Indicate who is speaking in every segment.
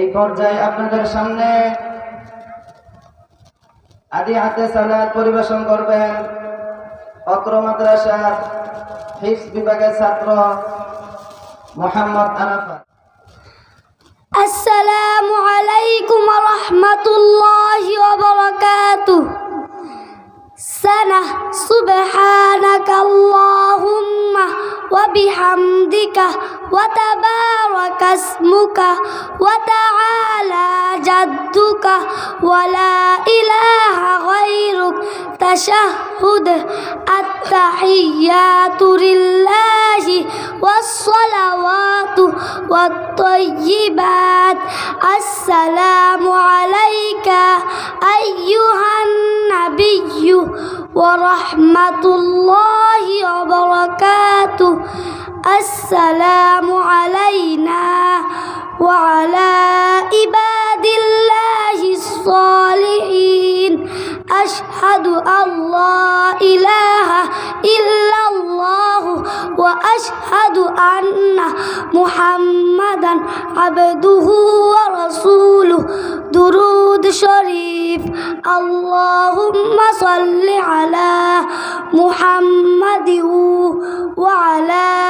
Speaker 1: এই পর্যায়ে আপনাদের সামনে আদি হাতে সালাদ পরিবেশন করবেন অত্র মাদ্রাসার হিস বিভাগের ছাত্র মোহাম্মদ
Speaker 2: আনাফা আসসালামু আলাইকুম রহমতুল্লাহি ওয়া বারাকাতুহু। সানা সুবহানাকাল্লাহ। وبحمدك وتبارك اسمك وتعالى جدك ولا إله غيرك. تشهد التحيات لله والصلوات والطيبات. السلام عليك أيها النبي ورحمة الله وبركاته. السلام علينا وعلى عباد الله الصالحين. أشهد أن لا إله إلا الله وأشهد أن محمدا عبده ورسوله. درود شريف. اللهم صل على محمد وعلى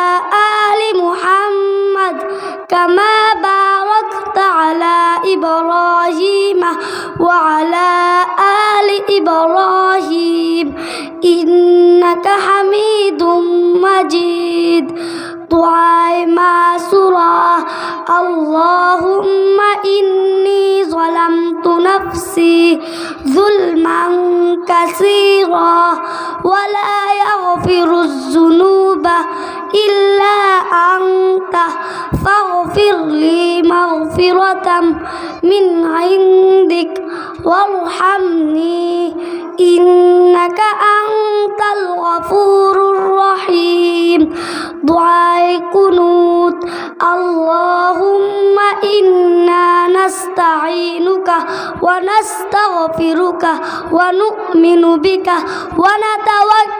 Speaker 2: إبراهيم إنك حميد مجيد. دعاء معسورة اللهم إني ظلمت نفسي ظلما كثيرا ولا يغفر الذنوب إلا أنت فاغفر لي. مغفرة من عندك وارحمني إنك أنت الغفور الرحيم دعاء قنوت اللهم إنا نستعينك ونستغفرك ونؤمن بك ونتوكل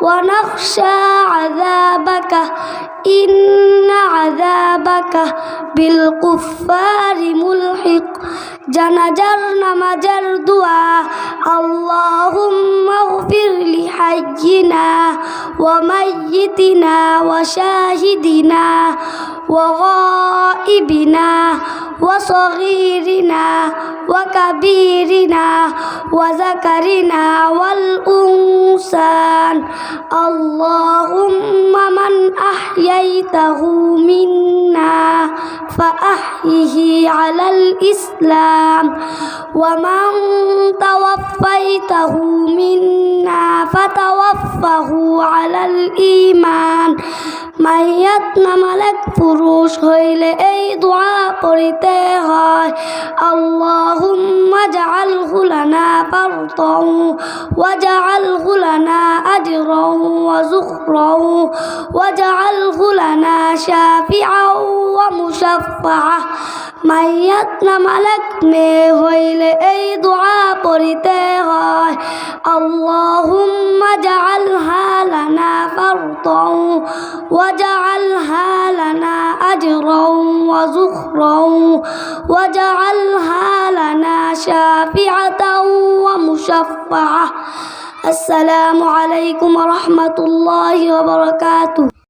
Speaker 2: ونخشى عذابك إن عذابك بالكفار ملحق. جنجرنا مجر دعاء اللهم اغفر لحينا وميتنا وشاهدنا وغائبنا. وصغيرنا وكبيرنا وذكرنا والأنثى. اللهم من أحييته منا فأحيه على الإسلام. ومن توفيته منا فتوفه على الإيمان. মাইয়াত নামালেক পুরুষ হইলে এই দোয়া পড়িতে হয় আল্লাহুম্মা জাআলহু লানা ফারতাও ওয়াজআলহু লানা আজরাও ওয়া যুখরাও ওয়াজআলহু লানা শাফিআও ওয়া মুশাফফাআ মাইয়াত নামালেক মেয়ে হইলে এই দোয়া পড়িতে হয় আল্লাহুম্মা জাআলহা لنا فرطا واجعلها لنا أجرا وزخرا واجعلها لنا شافعة ومشفعة. السلام عليكم ورحمة الله وبركاته.